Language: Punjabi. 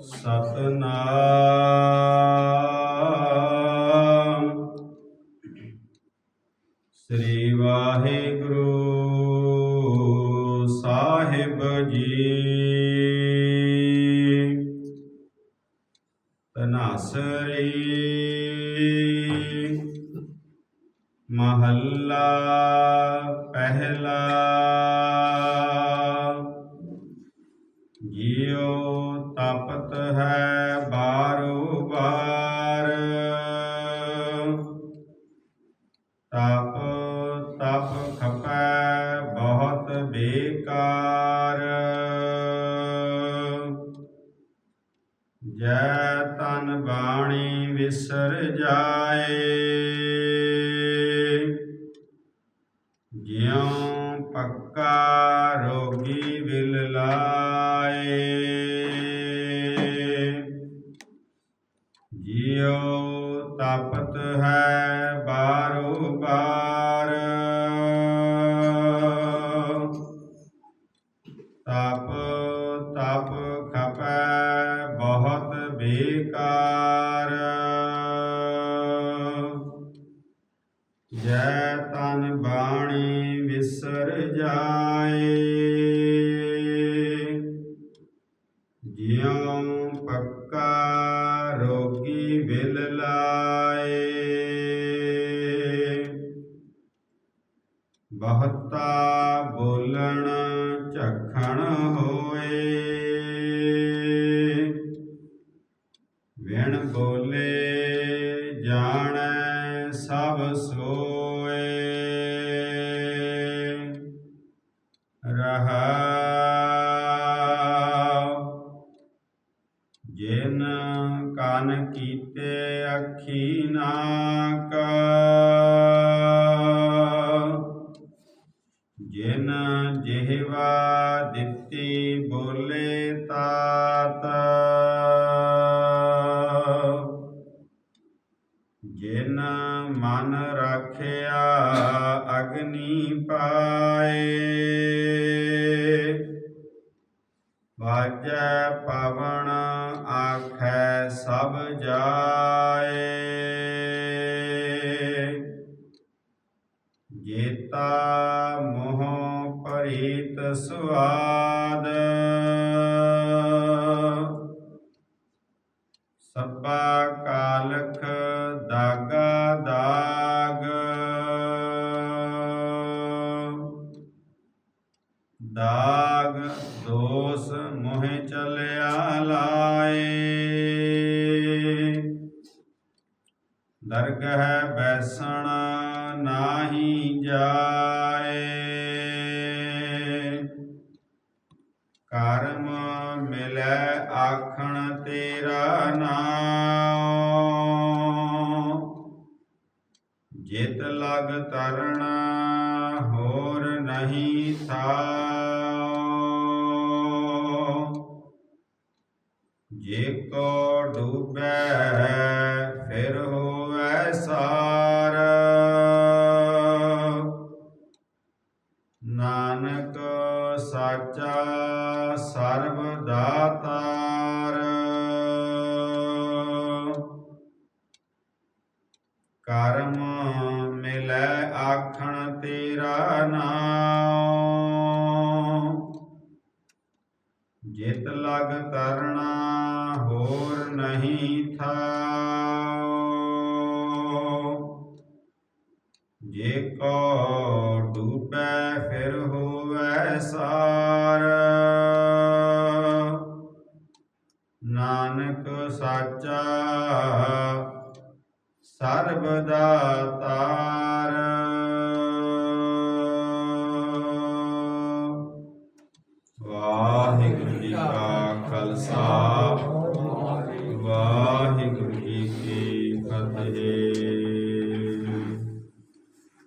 ਸਤਨਾਮ। ਸ੍ਰੀ ਵਾਹਿਗੁਰੂ ਸਾਹਿਬ ਜੀ। ਤਨਾਸਰੀ ਮਹੱਲਾ ਪਹਿਲਾ। ਜੀਓ ਤਪਤ ਹੈ ਬਾਰੋ ਬਾਰ। ਤਪ ਤਪ ਖਪੈ ਬਹੁਤ ਬੇਕਾਰ। ਜੈ ਤਨ ਬਾਣੀ ਵਿਸਰ ਜਾਏ। ਜਿਉ ਪੱਕਾ ਬੇਕਾਰ ਜੈ ਤਨ ਬਾਣੀ ਵਿਸਰ ਜਾਏ। ਸੋਏ ਰਹਾਉ ਜਿਨ ਕਨ ਕੀਤੇ ਅੱਖੀ ਨਾ ਜਿਨ ਜਿਹਵਾ ਦਿੱਤੀ ਬੋਲੇ ਤਾਤ। ਜਿਨ ਮਨ ਰਾਖਿਆ ਅਗਨੀ ਪਾਏ, ਵਾਜੈ ਪਵਨ ਆਖੈ ਸਭ ਜਾਏ। ਜੇਤਾ ਮੋਹ ਪਰੀਤ ਸੁਆਦ ਸਭਾ ਕਾਲਖ ਦਾਗ ਦੋਸ ਮੋਹਿ ਚਲਿਆ ਲਾਏ। ਦਰਗਹ ਬੈਸਣ ਨਾਹੀ ਜਾਏ। ਕਰਮ ਮਿਲੈ ਆਖਣ ਤੇਰਾ ਨਾਮ ਜਿਤ ਲਗ ਤਰਣਾ ਹੋਰ ਨਹੀਂ ਥਾ ਜੇ ਡੂਬੈ, ਫਿਰ ਹੋਵੈ ਸਾਰ। ਨਾਨਕ ਸਾਚਾ ਸਰਬ ਦਾਤਾਰ। ਕਰਮ ਮਿਲੈ ਆਖਣ ਤੇਰਾ ਨਾਮ ਜਿਤ ਲਗ ਕਰਣਾ ਹੋਰ ਨਹੀਂ ਥਾਉ। ਜੇ ਕੋ ਡੂਬੈ, ਫਿਰ ਹੋਵੈ ਸਾਰ। ਨਾਨਕ ਸਾਚਾ ਸਰਬ ਦਾਤਾਰ ਵਾਹਿਗੁਰੂ ਜੀ ਕਾ ਖਾਲਸਾ।